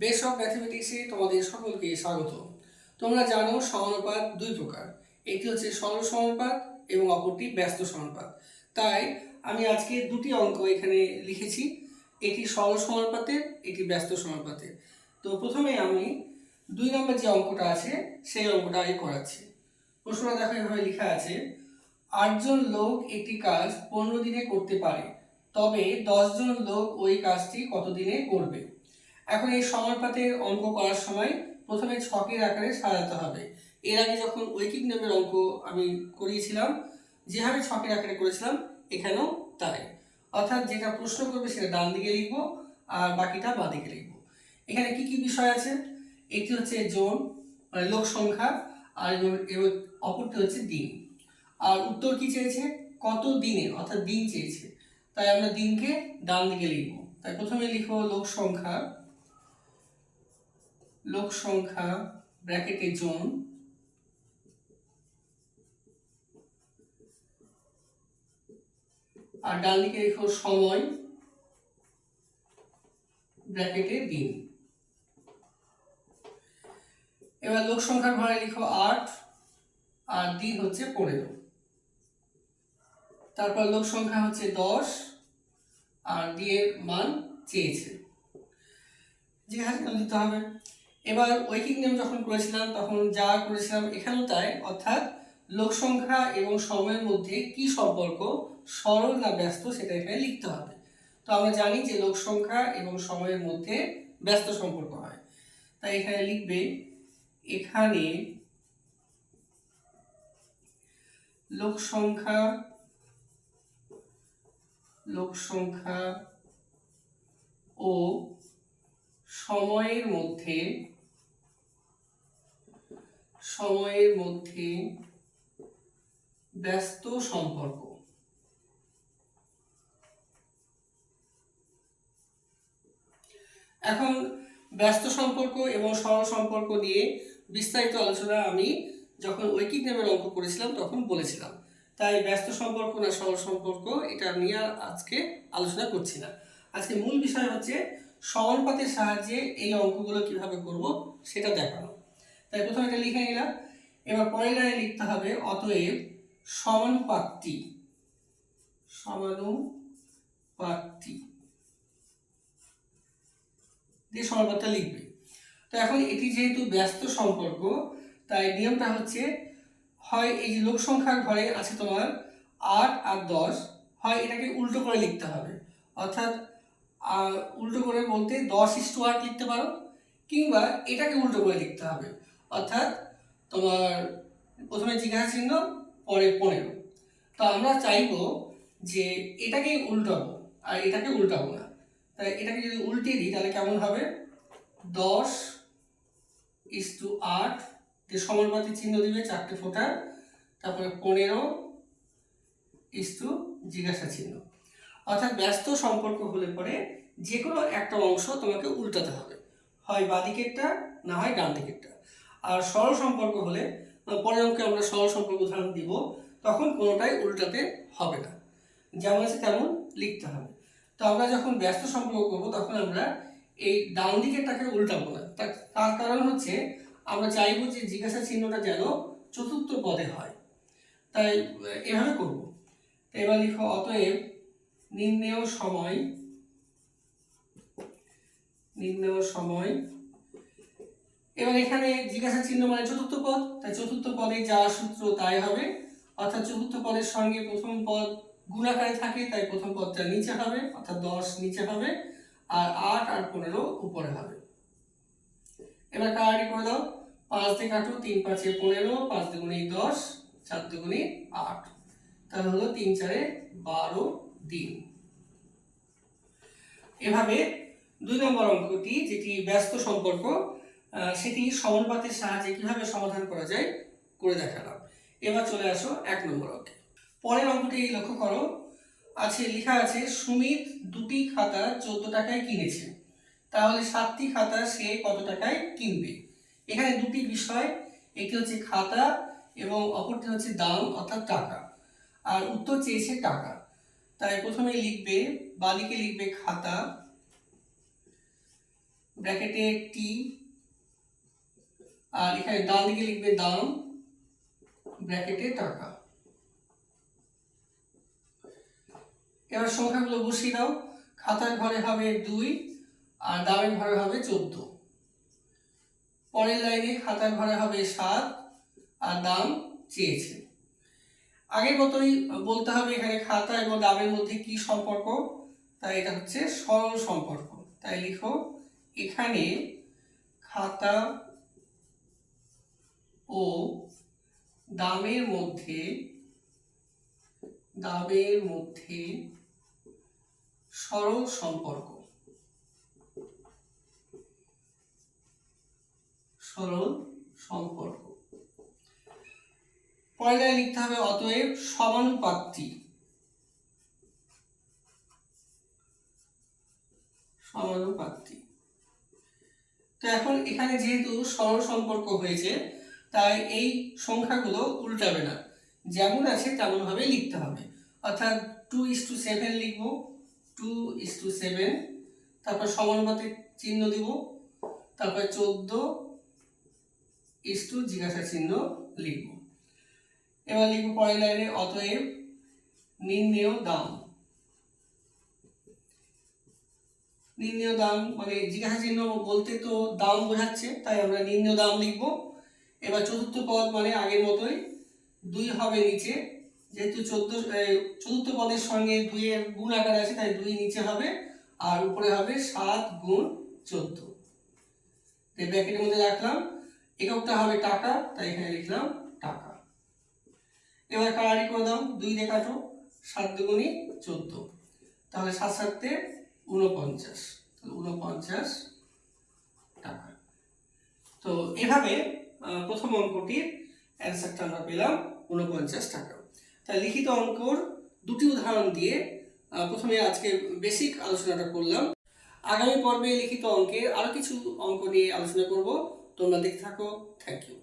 Base of ম্যাথমেটিক্সে তোমাদের সকলকে স্বাগত। তোমরা জানো সমানুপাত দুই প্রকার। একটি হচ্ছে সরল সমানুপাত এবং অপরটি ব্যস্ত সমানুপাত। তাই আমি আজকে দুটি অঙ্ক এখানে লিখেছি। এটি সরল সমানুপাতের এটি ব্যস্ত সমানুপাতের। তো প্রথমে আমি দুই নম্বর যে অঙ্কটা আছে, সেই অঙ্কটা করাচ্ছি। প্রশ্নটা দেখো, এভাবে লেখা আছে, আটজন লোক একটি কাজ পনেরো দিনে করতে পারে, তবে দশজন লোক ওই কাজটি কত দিনে করবে? এখন এই সমানুপাতের অঙ্ক করার সময় প্রথমে ছকের আকারে সাজাতে হবে। এর আগে যখন ঐকিক নিয়মের অঙ্ক আমি করিয়েছিলাম, যেভাবে ছকের আকারে করেছিলাম, এখানেও তাই। অর্থাৎ যেটা প্রশ্ন করবে সেটা ডান দিকে লিখব আর বাকিটা বাঁ দিকে লিখব। এখানে কি কি বিষয় আছে? একটি হচ্ছে জোন মানে লোক সংখ্যা, আর অপরটি হচ্ছে দিন। আর উত্তর কি চেয়েছে? কত দিনে, অর্থাৎ দিন চেয়েছে। তাই আমরা দিনকে ডান দিকে লিখব। তাই প্রথমে লিখব লোক সংখ্যা। লোক সংখ্যা ব্র্যাকেটে জন, আর ডান দিকে লিখো সময় ব্র্যাকেটে দিন। এবার লোক সংখ্যার ঘরে লিখো আট, আর দিন হচ্ছে পনেরো। তারপর লোক সংখ্যা হচ্ছে দশ, আর দিয়ে মান চেয়েছে। জিজ্ঞাসা দিতে হবে। এবার ঐকিক নিয়ম যখন করেছিলাম, তখন যা করেছিলাম এখানেও তাই অর্থাৎ লোক সংখ্যা এবং সময়ের মধ্যে কি সম্পর্ক, সরল না ব্যস্ত, সেটা এখানে লিখতে হবে। তো আমরা জানি যে লোক সংখ্যা এবং সময়ের মধ্যে ব্যস্ত সম্পর্ক হয়। তাই এখানে লিখবে, এখানে লোক সংখ্যা লোক সংখ্যা ও সময়ের মধ্যে সময়ের মধ্যে ব্যস্ত সম্পর্ক। এখন ব্যস্ত সম্পর্ক এবং সরল সম্পর্ক নিয়ে বিস্তারিত আলোচনা আমি যখন ঐকিক নামের অঙ্ক করেছিলাম তখন বলেছিলাম। তাই ব্যস্ত সম্পর্ক না সরল সম্পর্ক, এটা নিয়ে আজকে আলোচনা করছি না। আজকে মূল বিষয় হচ্ছে সমানুপাতের সাহায্যে এই অঙ্কগুলো কীভাবে করব সেটা দেখানো। তাই প্রথমে এটা লিখে নিলাম। এবার পরের লাইনে লিখতে হবে, অতএব সমানুপাতটি সমানুপাতটি দিয়ে সমানুপাতটা লিখবে। তো এখন এটি যেহেতু ব্যস্ত সম্পর্ক, তাই নিয়মটা হচ্ছে, হয় এই যে লোক সংখ্যার ঘরে আছে তোমার আট আর দশ, হয় এটাকে উল্টো করে লিখতে হবে। অর্থাৎ উল্টো করে বলতে দশ ইস টু আট লিখতে পারো, কিংবা এটাকে উল্টো করে লিখতে হবে। অর্থাৎ তোমার প্রথমে জিজ্ঞাসা চিহ্ন, পরে পনেরো। তো আমরা চাইব যে এটাকেই উল্টাবো, আর এটাকে উল্টাবো না। তাই এটাকে যদি উল্টে দিই, তাহলে কেমন হবে? দশ ইস টু আট সমানুপাতিক চিহ্ন দিবে, চারটে ফোটার তারপরে পনেরো ইস টু জিজ্ঞাসা চিহ্ন। অর্থাৎ ব্যস্ত সম্পর্ক হলে পরে যে কোনো একটা অংশ তোমাকে উল্টাতে হবে। হয় বাদিকেরটা, না হয় ডান দিকেরটা আর সরল সম্পর্ক হলে পরের অঙ্কে আমরা সরল সম্পর্ক উদাহরণ দিব, তখন কোনোটাই উল্টাতে হবে না। যেমন আছে তেমন লিখতে হবে। তো আমরা যখন ব্যস্ত সম্পর্ক করব, তখন আমরা এই ডান দিকেরটাকে উল্টাবো না। তার কারণ হচ্ছে, আমরা চাইব যে জিজ্ঞাসা চিহ্নটা যেন চতুর্থ পদে হয়। তাই এভাবে করব। তো এবার লিখো, অতএব নির্ণেয় সময় নির্ণেয় সময় এবার এখানে জিজ্ঞাসা চিহ্ন মানে চতুর্থ পদ, তাই চতুর্থ পদে যা সূত্র তাই হবে। অর্থাৎ চতুর্থ পদের সঙ্গে প্রথম পদ গুণাকারে থাকে, তাই প্রথম পদটা নিচে হবে, অর্থাৎ দশ নিচে হবে, আর আট আর পনেরো উপরে হবে। এবার কারাটি করে দাও? পাঁচ দিয়ে কাটো, তিন পাঁচে পনেরো, পাঁচ দুগুণে দশ চার দুগুণে আট। তাহলে হলো তিন চারে বারো দিন। এভাবে দুই নম্বর অঙ্কটি, যেটি ব্যস্ত সম্পর্ক সেটি সমানুপাতের সাহায্যে কীভাবে সমাধান করা যায় করে দেখালাম। এবার চলে আসো এক নম্বর অঙ্কে। পরের অঙ্কটি লক্ষ্য করো। আছে, লেখা আছে, সুমিত দুটি খাতা চোদ্দ টাকায় কিনেছে। তাহলে সাতটি খাতা সে কত টাকায় কিনবে? এখানে দুটি বিষয়, একটি হচ্ছে খাতা এবং অপরটি হচ্ছে দাম, অর্থাৎ টাকা। আর উত্তর চেয়েছে টাকা। তাই প্রথমে লিখবে বালিকে লিখবে খাতা, ব্র্যাকেটে টি আর এখানে ডান দিকে লিখবে দাম ব্র্যাকেটে টাকা। এবার সংখ্যাগুলো বসিয়ে দাও খাতার ঘরে হবে দুই আর দামের ঘরে হবে চোদ্দ। পরের লাইনে খাতার ঘরে হবে সাত আর দাম চেয়েছে। আগের মতোই বলতে হবে এখানে খাতা এবং দামের মধ্যে কি সম্পর্ক? তাই এটা হচ্ছে সরল সম্পর্ক। তাই লিখো, এখানে খাতা ও দামের মধ্যে দামের মধ্যে সরল সম্পর্ক। সরল সম্পর্ক। পয়লায় লিখতে হবে, অতএব সমানুপাত্তি সমানুপাত্তি তো এখন এখানে যেহেতু সরল সম্পর্ক হয়েছে তাই এই সংখ্যাগুলো উল্টাবে না। যেমন আছে তেমন ভাবে লিখতে হবে। অর্থাৎ টু ইস টু সেভেন লিখব টু ইস টু সেভেন তারপর সমানুপাতিক চিহ্ন দিব, তারপর চোদ্দ ইস টু জিজ্ঞাসা চিহ্ন লিখব। এবার লিখব পরের লাইনে, অতএব নির্ণেয় দাম। নির্ণেয় দাম মানে জিজ্ঞাসা চিহ্ন বলতে তো দাম বোঝাচ্ছে, তাই আমরা নির্ণেয় দাম লিখব। এবার চতুর্থ পদ মানে আগের মতোই দুই হবে নিচে, যেহেতু চোদ্দ চতুর্থ পদের সঙ্গে দুইয়ের গুণ আকার আছে, তাই দুই নিচে হবে, আর উপরে হবে সাত গুণ চোদ্দ। ব্র্যাকেটের মধ্যে রাখলাম, এককটা হবে টাকা, তাই এখানে লিখলাম টাকা। এবার কারারি করে দাও, দুই দিয়ে কাটো, সাত দুগুণি চোদ্দ। তাহলে সাত সাতে উনপঞ্চাশ তাহলে উনপঞ্চাশ টাকা। তো এভাবে প্রথম অঙ্কটির অ্যান্সারটা আমরা পেলাম উনপঞ্চাশ টাকা। তাই লিখিত অঙ্কর দুটি উদাহরণ দিয়ে প্রথমে আজকে বেসিক আলোচনাটা করলাম। আগামী পর্বে লিখিত অঙ্কের আরও কিছু অঙ্ক নিয়ে আলোচনা করব। তোমরা দেখে থাকো। Thank you